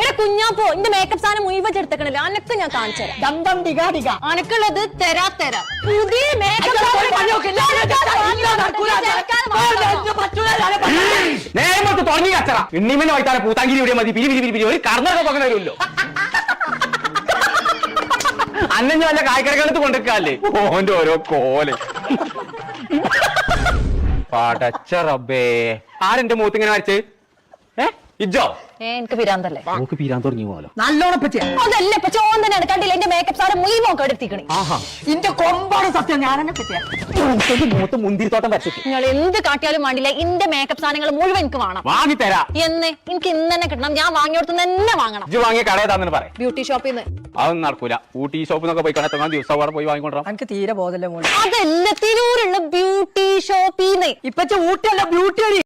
എടാ കുഞ്ഞാപ്പോ എന്റെ മേക്കപ്പ് സാധനം മുഴുവൻ ചെടുത്തക്കണല്ലോ അനക്ക് ഞാൻ കാണിച്ചു തരാം. ദം ദം ഡിഗ ഡിഗ അനക്കുള്ളത് തരാ തരാ. പുതിയ മേക്കപ്പ് നേരത്തെ തുടങ്ങി കച്ചറ എണ്ണീമന്റെ വൈത്താലെ പൂത്താങ്കിരി ഇവിടെ മതി. പിരി പിരി പിരി പിരി. ഒരു കർണൊക്കെ പോകണ വരുമല്ലോ. അന്നെ വല്ല കായ്ക്കടകളത്ത് കൊണ്ടിരിക്കാല്ലേ? ഓന്റെ ഓരോ കോൽ. പടച്ച റബ്ബേ. ആരെന്റെ മൂത്തിങ്ങനെ വരച്ച്? ഏ? ഇജ്ജോ? എനിക്ക് പിരാന്തല്ലേ നമുക്ക് പീരാൻ തുടങ്ങി പോലോ നല്ലോണം പറ്റിയ. അതല്ല ഇപ്പൊ ചോന്തനാണ് കണ്ടില്ല എന്റെ മേക്കപ്പ് സാധനം മുഴുവൻ കെടുത്തിക്കണേ ആഹാ. ഇന്റെ കൊമ്പാണ് സത്യം ഞാൻ എന്നെ പറ്റിയ. മൂത്തത് മൂത്ത് മുന്തിരിത്തോട്ടം വരച്ചിട്ട്. നിങ്ങൾ എന്ത് കാട്ടിയാലും വേണ്ടില്ല ഇന്റെ മേക്കപ്പ് സാധനങ്ങൾ മുഴുവൻ എനിക്ക് വേണം. വാങ്ങി തരാ എന്ന് എനിക്ക് ഇന്ന് തന്നെ കിട്ടണം. ഞാൻ വാങ്ങിയോടത്ത് തന്നെ വാങ്ങണം. വാങ്ങിയ പറയാം. ബ്യൂട്ടി ഷോപ്പിൽ നിന്ന് അതൊന്നും നടക്കൂല. ഊട്ടി പോയി കാണാൻ ദിവസം അവിടെ പോയി വാങ്ങിക്കൊണ്ടാ എനിക്ക് തീരെ ബോധല്ലേ മോളെ. അതല്ല തിരൂരുള്ള ബ്യൂട്ടി ഷോപ്പിൽ നിന്ന് ഇപ്പച്ച ഊട്ടിയല്ല ബ്യൂട്ടി അടി.